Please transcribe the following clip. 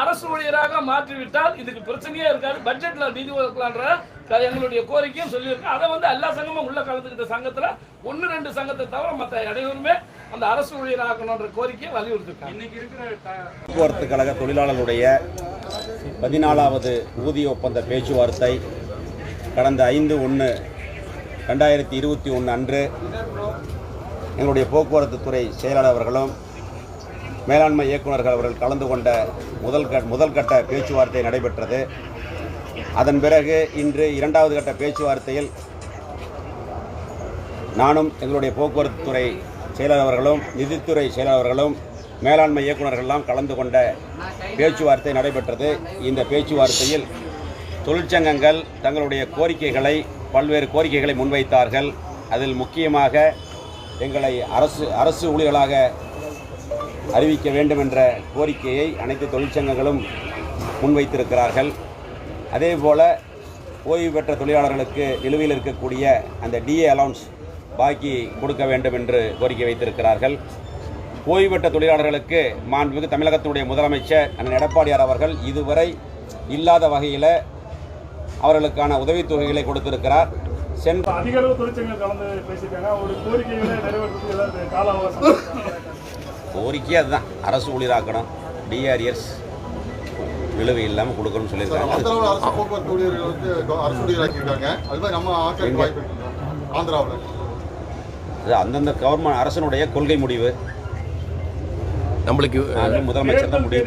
அரசு ஊழியராக மாற்றிவிட்டால் இதுக்கு பிரச்சனையே இருக்காது. பட்ஜெட்ல நிதி ஒதுக்கலான்ற எங்களுடைய கோரிக்கையும் சொல்லியிருக்கோம் அதை வந்து எல்லா சங்கமும் உள்ள கலந்துக்கிட்ட சங்கத்துல ஒன்று ரெண்டு சங்கத்தை தவிர மற்ற அனைவருமே அந்த அரசு ஊழியராக்கணுன்ற கோரிக்கையை வலியுறுத்திருக்காங்க இன்னைக்கு இருக்கிற போக்குவரத்து கழக தொழிலாளர்களுடைய பதினாலாவது ஊதிய ஒப்பந்த பேச்சுவார்த்தை கடந்த ஐந்து ஒன்று ரெண்டாயிரத்தி இருபத்தி ஒன்று அன்று எங்களுடைய போக்குவரத்து துறை செயலாளர் அவர்களும் மேலாண்மை இயக்குநர்கள் அவர்கள் கலந்து கொண்ட முதல் க முதல் கட்ட பேச்சுவார்த்தை நடைபெற்றது. அதன் பிறகு இன்று இரண்டாவது கட்ட பேச்சுவார்த்தையில் நானும் எங்களுடைய போக்குவரத்து துறை செயலாளர் அவர்களும் நிதித்துறை செயலாளர்களும் அவர்களும் மேலாண்மை இயக்குநர்கள்லாம் கலந்து கொண்ட பேச்சுவார்த்தை நடைபெற்றது. இந்த பேச்சுவார்த்தையில் தொழிற்சங்கங்கள் தங்களுடைய கோரிக்கைகளை பல்வேறு கோரிக்கைகளை முன்வைத்தார்கள். அதில் முக்கியமாக எங்களை அரசு அரசு ஊழியர்களாக அறிவிக்க வேண்டும் என்ற கோரிக்கையை அனைத்து தொழிற்சங்கங்களும் முன்வைத்திருக்கிறார்கள். அதேபோல் ஓய்வு பெற்ற தொழிலாளர்களுக்கு நிலுவையில் இருக்கக்கூடிய அந்த டிஏ அலவுன்ஸ் பாக்கி கொடுக்க வேண்டும் என்று கோரிக்கை வைத்திருக்கிறார்கள். ஓய்வு பெற்ற தொழிலாளர்களுக்கு மாண்புமிகு தமிழகத்தினுடைய முதலமைச்சர் அண்ணன் எடப்பாடியார் அவர்கள் இதுவரை இல்லாத வகையில் அவர்களுக்கான உதவித்தொகைகளை கொடுத்திருக்கிறார். சென்ற அதிக அளவு தொழிற்சங்கங்கள் கலந்து பேசியிருக்காங்க. ஒரு கோரிக்கைகளை நிறைவேற்றுவதற்கு கால அவகாசம் கோரிக்கை அதுதான். அரசு ஊழியராக்கணும். டிஆர்எஸ் நிலுவை இல்லாமல் கொடுக்கணும்னு சொல்லியிருக்காங்க. அது மாதிரி நம்ம ஆட்களுக்கு வாய்ப்பு இருக்கு. ஆந்திராவில். அது அந்தந்த கவர்மெண்ட் அரசனுடைய கொள்கை முடிவு. நம்மளுக்கு முதலமைச்சர் தான் முடிவு